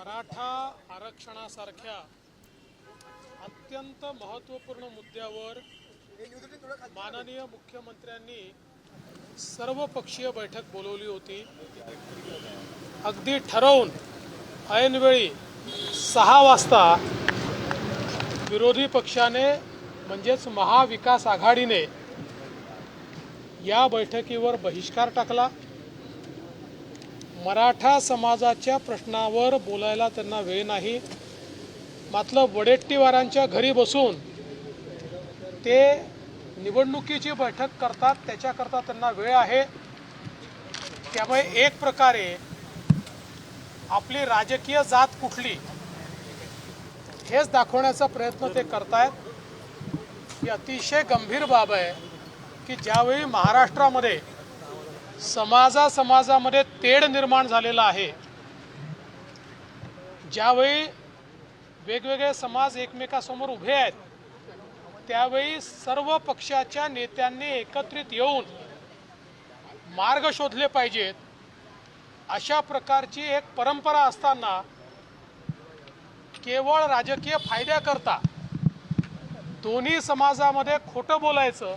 मराठा आरक्षणासारख्या अत्यंत महत्त्वपूर्ण मुद्द्यावर माननीय मुख्यमंत्र्यांनी सर्वपक्षीय बैठक बोलवली होती. अगदी ठरवून ऐनवेळी सहा वाजता विरोधी पक्षाने म्हणजेच महाविकास आघाडीने या बैठकीवर बहिष्कार टाकला. मराठा समाजाच्या प्रश्नावर बोलायला त्यांना वेळ नाही. मात्र वडेट्टीवारांच्या घरी बसून ते निवडणुकीची बैठक करतात त्याच्याकरता त्यांना वेळ आहे. त्यामुळे एक प्रकारे आपली राजकीय जात कुठली हेच दाखवण्याचा प्रयत्न ते करतायत. ही अतिशय गंभीर बाब आहे की ज्यावेळी महाराष्ट्रामध्ये समाजा समाजामध्ये तेढ निर्माण झालेला आहे. ज्यावेळी वेगवेगळे समाज एकमेकासमोर उभे आहेत त्यावेळी सर्व पक्षाच्या नेत्यांनी एकत्रित येऊन मार्ग शोधले पाहिजेत. अशा प्रकारची एक परंपरा असताना केवळ राजकीय फायद्याकरता दोन्ही समाजामध्ये खोटं बोलायचं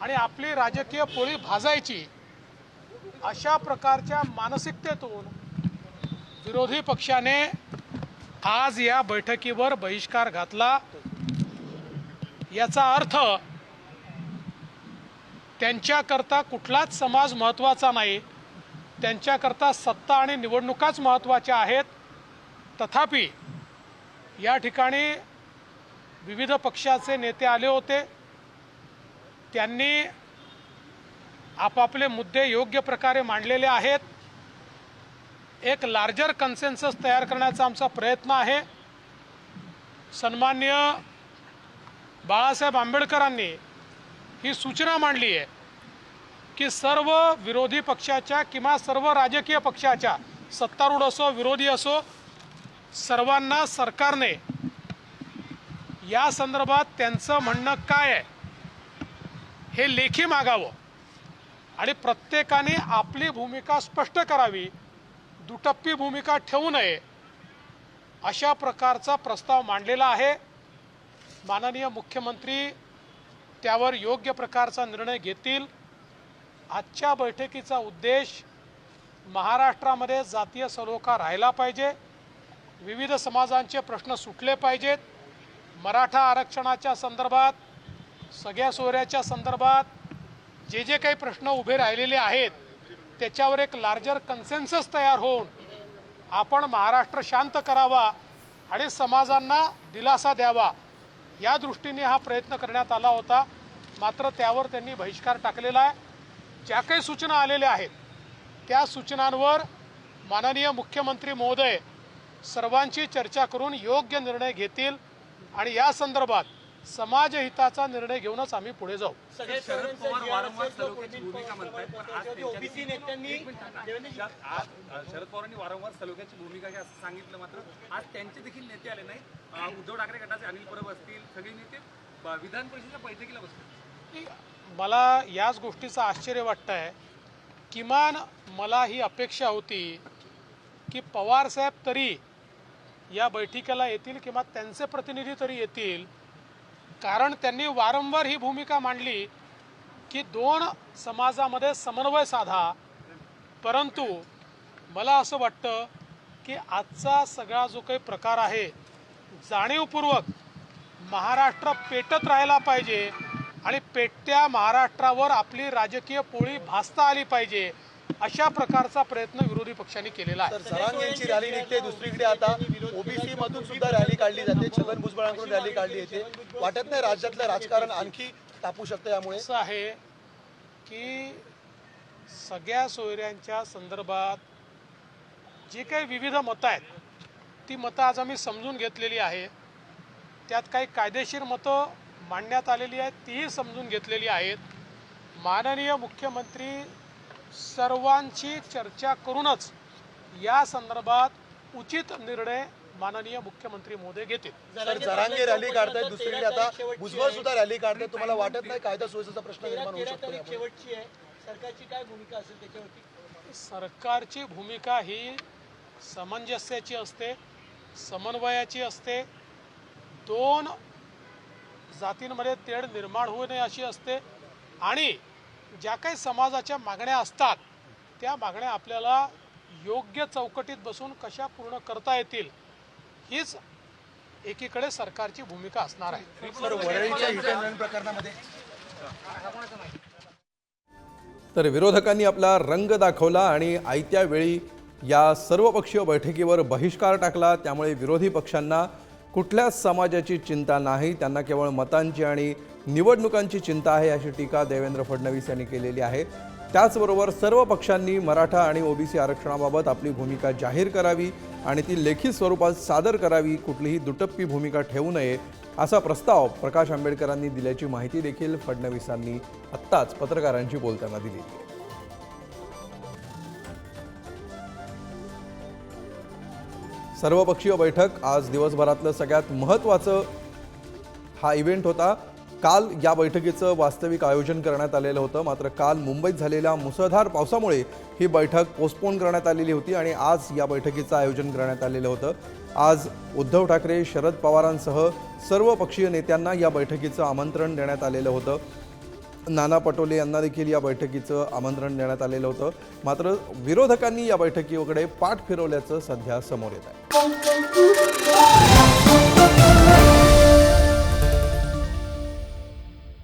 आणि आपली राजकीय पोळी भाजायची अशा प्रकारच्या मानसिकतेतून विरोधी पक्षाने आज या बैठकीवर बहिष्कार घातला. याचा अर्थ त्यांच्याकरता कुठलाच समाज महत्त्वाचा नाही. त्यांच्याकरता सत्ता आणि निवडणुकाच महत्त्वाच्या आहेत. तथापि या ठिकाणी विविध पक्षाचे नेते आले होते. त्यांनी आपापले मुद्दे योग्य प्रकारे मांडलेले आहेत. एक लार्जर कन्सेन्सस तयार करण्याचा आमचा प्रयत्न आहे. सन्मान्य बाळासाहेब आंबेडकरांनी ही सूचना मांडली आहे की सर्व विरोधी पक्षाच्या किंवा सर्व राजकीय पक्षाच्या सत्तारूढ असो विरोधी असो सर्वांना सरकारने या संदर्भात त्यांचं म्हणणं काय आहे? हे लेखी मागावं. आणि प्रत्येकाने आपली भूमिका स्पष्ट करावी दुटप्पी भूमिका ठेवू नये अशा प्रकारचा प्रस्ताव मांडलेला आहे. माननीय मुख्यमंत्री त्यावर योग्य प्रकारचा निर्णय घेतील. आजच्या बैठकीचा उद्देश महाराष्ट्रामध्ये जातीय सलोखा राहिला पाहिजे. विविध समाजांचे प्रश्न सुटले पाहिजेत. मराठा आरक्षणाच्या संदर्भात सगळ्या सोयऱ्याच्या संदर्भात जे जे काही प्रश्न उभे राहिलेले आहेत त्याच्यावर एक लार्जर कन्सेन्सस तयार होऊन आपण महाराष्ट्र शांत करावा आणि समाजांना दिलासा द्यावा या दृष्टीने हा प्रयत्न करण्यात आला होता. मात्र त्यावर त्यांनी बहिष्कार टाकलेला आहे. ज्या काही सूचना आलेल्या आहेत त्या सूचनांवर माननीय मुख्यमंत्री महोदय सर्वांची चर्चा करून योग्य निर्णय घेतील आणि या संदर्भात समाजहिताचा निर्णय घेऊनच आम्ही पुढे जाऊ. सगळे शरद पवार वारंवार सलोख्याची भूमिका पण आज ओबीसी नेत्यांनी शरद पवारांनी वारंवार सलोख्याची भूमिका घ्या असं सांगितलं मात्र आज त्यांचे देखील नेते आले उद्धव ठाकरे गटाचे अनिल परब असतील सगळे नेते विधान परिषदेच्या बैठकीला बसतील मला याच गोष्टीचं आश्चर्य वाटतं आहे किमान मला ही अपेक्षा होती की पवारसाहेब तरी या बैठकीला येतील किंवा त्यांचे प्रतिनिधी तरी येतील कारण त्यांनी वारंवार ही भूमिका मांडली की दोन समाजामध्ये समन्वय साधा. परंतु मला असं वाटतं की आजचा सगळा जो काही प्रकार आहे जाणीवपूर्वक महाराष्ट्र पेटत राहायला पाहिजे आणि पेटत्या महाराष्ट्रावर आपली राजकीय पोळी भासता आली पाहिजे. अशा प्रकारचा प्रयत्न विरोधी पक्षांनी केलेला आहे. सरांग यांची रॅली निघते दुसरीकडे आता ओबीसी मधून सुद्धा रॅली काढली जाते छगन भुजबळांकडून रॅली काढली येते. वाटत नाही राज्यातलं राजकारण आणखी तापू शकतं यामुळे? असं आहे की सगळ्या सोयऱ्यांच्या संदर्भात जी काही विविध मतं आहेत ती मतं आज आम्ही समजून घेतलेली आहे त्यात काही कायदेशीर मतं मांडण्यात आलेली आहेत तीही समजून घेतलेली आहेत. माननीय मुख्यमंत्री सर्वांची चर्चा करूनच या संदर्भात उचित निर्णय माननीय मुख्यमंत्री मोदी घेतील. तर जरांगे रॅली काढतायत दुसरीकडे आता भुजबळ सुद्धा रॅली काढतायत तुम्हाला वाटत नाही कायदा सुव्यवस्थेचा प्रश्न निर्माण होऊ शकतो शेवटची आहे. सरकारची काय भूमिका असेल त्याच्यावरती? सरकारची भूमिका ही सामंजस्याची असते समन्वयाची असते. दोन जातींमध्ये तेढ निर्माण होऊ नये अशी असते. आणि ज्या काही समाजाच्या मागण्या असतात त्या मागण्या आपल्याला योग्य चौकटीत बसून कशा पूर्ण करता येतील हीच एकीकडे सरकारची भूमिका असणार आहे. तर विरोधकांनी आपला रंग दाखवला आणि आयत्या वेळी या सर्वपक्षीय बैठकीवर बहिष्कार टाकला त्यामुळे विरोधी पक्षांना कुठल्याच समाजाची चिंता नाही त्यांना केवळ मतांची आणि निवडणुकांची चिंता आहे अशी टीका देवेंद्र फडणवीस यांनी केलेली आहे. त्याचबरोबर सर्व पक्षांनी मराठा आणि ओबीसी आरक्षणाबाबत आपली भूमिका जाहीर करावी आणि ती लेखी स्वरूपात सादर करावी कुठलीही दुटप्पी भूमिका ठेवू नये असा प्रस्ताव प्रकाश आंबेडकरांनी दिल्याची माहिती देखील फडणवीसांनी आत्ताच पत्रकारांशी बोलताना दिली. सर्वपक्षीय बैठक आज दिवसभरातलं सगळ्यात महत्त्वाचं हा इव्हेंट होता. काल या बैठकीचं वास्तविक आयोजन करण्यात आलेलं होतं. मात्र काल मुंबईत झालेल्या मुसळधार पावसामुळे ही बैठक पोस्टपोन करण्यात आलेली होती आणि आज या बैठकीचं आयोजन करण्यात आलेलं होतं. आज उद्धव ठाकरे शरद पवारांसह सर्व पक्षीय नेत्यांना या बैठकीचं आमंत्रण देण्यात आलेलं होतं. नाना पटोले यांना देखील या बैठकीचं आमंत्रण देण्यात आलेलं होतं. मात्र विरोधकांनी या बैठकीकडे पाठ फिरवल्याचं सध्या समोर येत आहे.